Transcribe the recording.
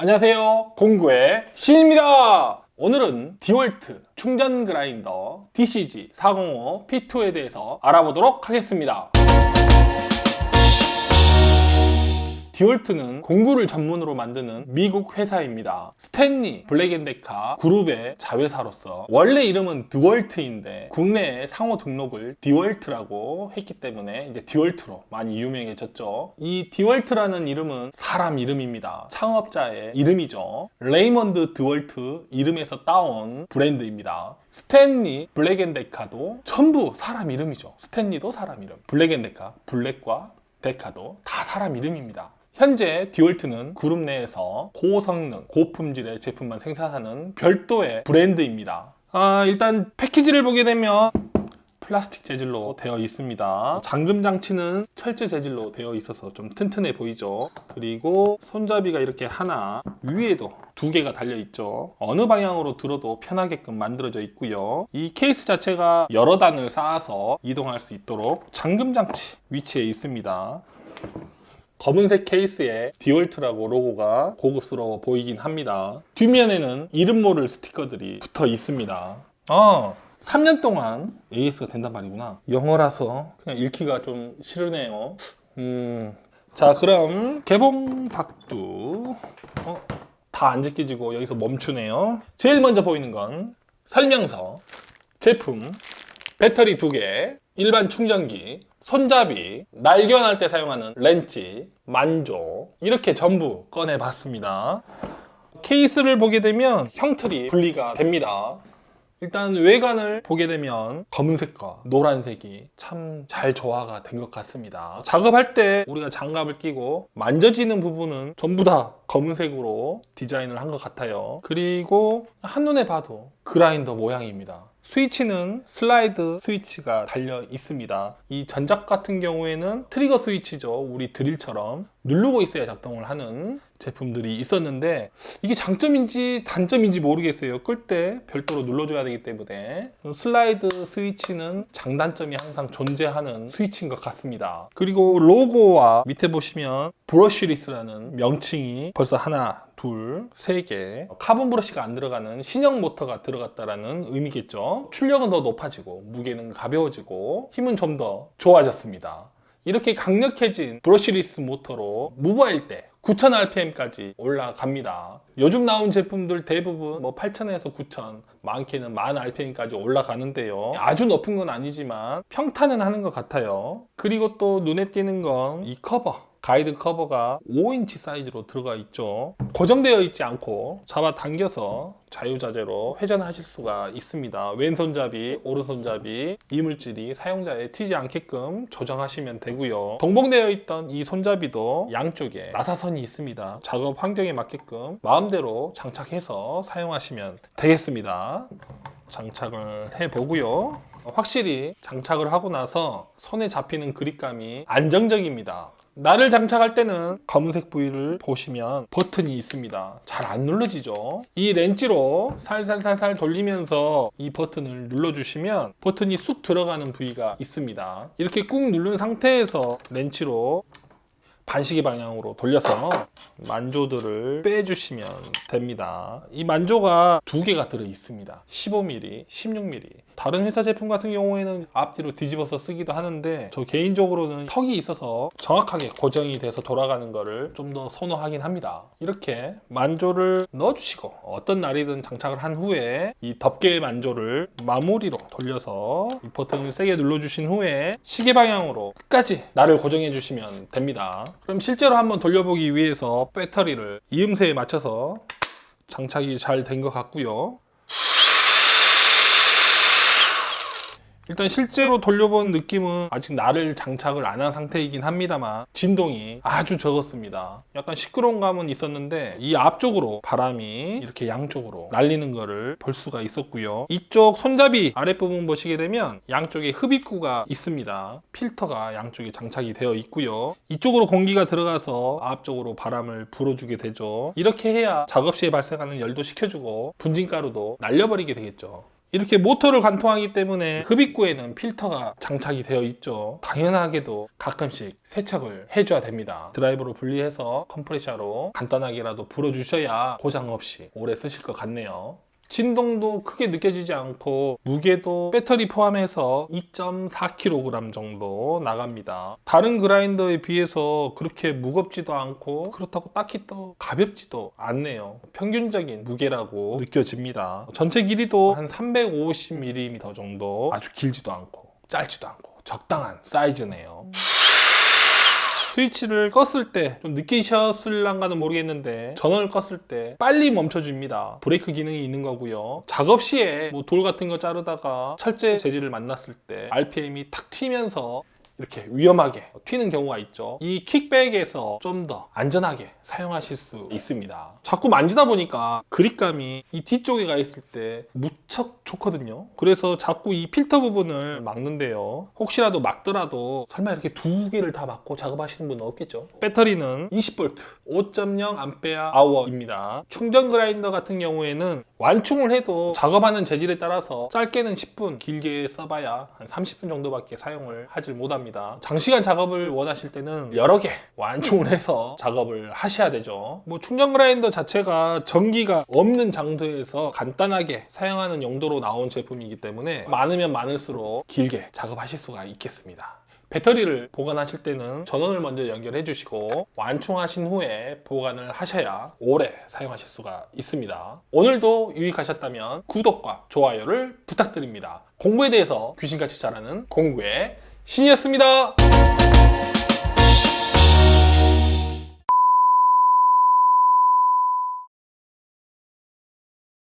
안녕하세요. 공구의 신입니다. 오늘은 디월트 충전 그라인더 DCG 405 P2에 대해서 알아보도록 하겠습니다. 디월트는 공구를 전문으로 만드는 미국 회사입니다. 스탠리 블랙앤데카 그룹의 자회사로서 원래 이름은 드월트인데 국내에 상호 등록을 디월트라고 했기 때문에 이제 디월트로 많이 유명해졌죠. 이 디월트라는 이름은 사람 이름입니다. 창업자의 이름이죠. 레이먼드 드월트 이름에서 따온 브랜드입니다. 스탠리 블랙앤데카도 전부 사람 이름이죠. 스탠리도 사람 이름. 블랙앤데카, 블랙과 데카도 다 사람 이름입니다. 현재 디올트는 그룹 내에서 고성능, 고품질의 제품만 생산하는 별도의 브랜드입니다. 아, 일단 패키지를 보게 되면 플라스틱 재질로 되어 있습니다. 잠금 장치는 철제 재질로 되어 있어서 좀 튼튼해 보이죠. 그리고 손잡이가 이렇게 하나, 위에도 두 개가 달려 있죠. 어느 방향으로 들어도 편하게끔 만들어져 있고요. 이 케이스 자체가 여러 단을 쌓아서 이동할 수 있도록 잠금 장치 위치에 있습니다. 검은색 케이스에 디올트라고 로고가 고급스러워 보이긴 합니다. 뒷면에는 이름 모를 스티커들이 붙어 있습니다. 아, 3년 동안 AS가 된단 말이구나. 영어라서 그냥 읽기가 좀 싫으네요. 음, 자, 그럼 개봉 박두. 어, 다 안 제껴지고 여기서 멈추네요. 제일 먼저 보이는 건 설명서, 제품, 배터리 두 개, 일반 충전기, 손잡이, 날개원할 때 사용하는 렌치, 만조 이렇게 전부 꺼내봤습니다. 케이스를 보게 되면 형틀이 분리가 됩니다. 일단 외관을 보게 되면 검은색과 노란색이 참 잘 조화가 된 것 같습니다. 작업할 때 우리가 장갑을 끼고 만져지는 부분은 전부 다 검은색으로 디자인을 한 것 같아요. 그리고 한눈에 봐도 그라인더 모양입니다. 스위치는 슬라이드 스위치가 달려 있습니다. 이 전작 같은 경우에는 트리거 스위치죠. 우리 드릴처럼 누르고 있어야 작동을 하는 제품들이 있었는데 이게 장점인지 단점인지 모르겠어요. 끌 때 별도로 눌러줘야 되기 때문에 슬라이드 스위치는 장단점이 항상 존재하는 스위치인 것 같습니다. 그리고 로고와 밑에 보시면 브러쉬리스라는 명칭이 벌써 하나, 둘, 세 개. 카본 브러쉬가 안 들어가는 신형 모터가 들어갔다라는 의미겠죠. 출력은 더 높아지고 무게는 가벼워지고 힘은 좀 더 좋아졌습니다. 이렇게 강력해진 브러쉬리스 모터로 무버일 때 9000rpm까지 올라갑니다. 요즘 나온 제품들 대부분 뭐 8000에서 9000, 많게는 10,000rpm까지 올라가는데요. 아주 높은 건 아니지만 평탄은 하는 것 같아요. 그리고 또 눈에 띄는 건 이 커버. 가이드 커버가 5인치 사이즈로 들어가 있죠. 고정되어 있지 않고 잡아 당겨서 자유자재로 회전하실 수가 있습니다. 왼손잡이, 오른손잡이, 이물질이 사용자에 튀지 않게끔 조정하시면 되고요. 동봉되어 있던 이 손잡이도 양쪽에 나사선이 있습니다. 작업 환경에 맞게끔 마음대로 장착해서 사용하시면 되겠습니다. 장착을 해 보고요. 확실히 장착을 하고 나서 손에 잡히는 그립감이 안정적입니다. 나를 장착할 때는 검은색 부위를 보시면 버튼이 있습니다. 잘 안 눌러지죠. 이 렌치로 살살살살 돌리면서 이 버튼을 눌러주시면 버튼이 쑥 들어가는 부위가 있습니다. 이렇게 꾹 누른 상태에서 렌치로 반시계 방향으로 돌려서 만조들을 빼주시면 됩니다. 이 만조가 두 개가 들어 있습니다. 15mm, 16mm. 다른 회사 제품 같은 경우에는 앞뒤로 뒤집어서 쓰기도 하는데 저 개인적으로는 턱이 있어서 정확하게 고정이 돼서 돌아가는 거를 좀더 선호하긴 합니다. 이렇게 만조를 넣어주시고 어떤 날이든 장착을 한 후에 이 덮개 만조를 마무리로 돌려서 이 버튼을 세게 눌러주신 후에 시계 방향으로 끝까지 날을 고정해 주시면 됩니다. 그럼 실제로 한번 돌려보기 위해서 배터리를 이음새에 맞춰서 장착이 잘 된 것 같고요. 일단 실제로 돌려본 느낌은 아직 나를 장착을 안 한 상태이긴 합니다만 진동이 아주 적었습니다. 약간 시끄러운 감은 있었는데 이 앞쪽으로 바람이 이렇게 양쪽으로 날리는 거를 볼 수가 있었고요. 이쪽 손잡이 아랫부분 보시게 되면 양쪽에 흡입구가 있습니다. 필터가 양쪽에 장착이 되어 있고요. 이쪽으로 공기가 들어가서 앞쪽으로 바람을 불어주게 되죠. 이렇게 해야 작업 시에 발생하는 열도 식혀주고 분진가루도 날려버리게 되겠죠. 이렇게 모터를 관통하기 때문에 흡입구에는 필터가 장착이 되어 있죠. 당연하게도 가끔씩 세척을 해줘야 됩니다. 드라이버로 분리해서 컴프레셔로 간단하게라도 불어주셔야 고장 없이 오래 쓰실 것 같네요. 진동도 크게 느껴지지 않고 무게도 배터리 포함해서 2.4kg 정도 나갑니다. 다른 그라인더에 비해서 그렇게 무겁지도 않고 그렇다고 딱히 또 가볍지도 않네요. 평균적인 무게라고 느껴집니다. 전체 길이도 한 350mm 정도 아주 길지도 않고 짧지도 않고 적당한 사이즈네요. 스위치를 껐을 때 좀 느끼셨을란가는 모르겠는데 전원을 껐을 때 빨리 멈춰줍니다. 브레이크 기능이 있는 거고요. 작업 시에 뭐 돌 같은 거 자르다가 철제 재질을 만났을 때 RPM이 탁 튀면서 이렇게 위험하게 튀는 경우가 있죠. 이 킥백에서 좀 더 안전하게 사용하실 수 있습니다. 자꾸 만지다 보니까 그립감이 이 뒤쪽에 가 있을 때 무척 좋거든요. 그래서 자꾸 이 필터 부분을 막는데요. 혹시라도 막더라도 설마 이렇게 두 개를 다 막고 작업하시는 분은 없겠죠. 배터리는 20V, 5.0 A입니다. 충전 그라인더 같은 경우에는 완충을 해도 작업하는 재질에 따라서 짧게는 10분, 길게 써봐야 한 30분 정도밖에 사용을 하질 못합니다. 장시간 작업을 원하실 때는 여러 개 완충을 해서 작업을 하셔야 되죠. 뭐 충전 그라인더 자체가 전기가 없는 장소에서 간단하게 사용하는 용도로 나온 제품이기 때문에 많으면 많을수록 길게 작업하실 수가 있겠습니다. 배터리를 보관하실 때는 전원을 먼저 연결해 주시고 완충하신 후에 보관을 하셔야 오래 사용하실 수가 있습니다. 오늘도 유익하셨다면 구독과 좋아요를 부탁드립니다. 공부에 대해서 귀신같이 잘하는 공구의 신이었습니다.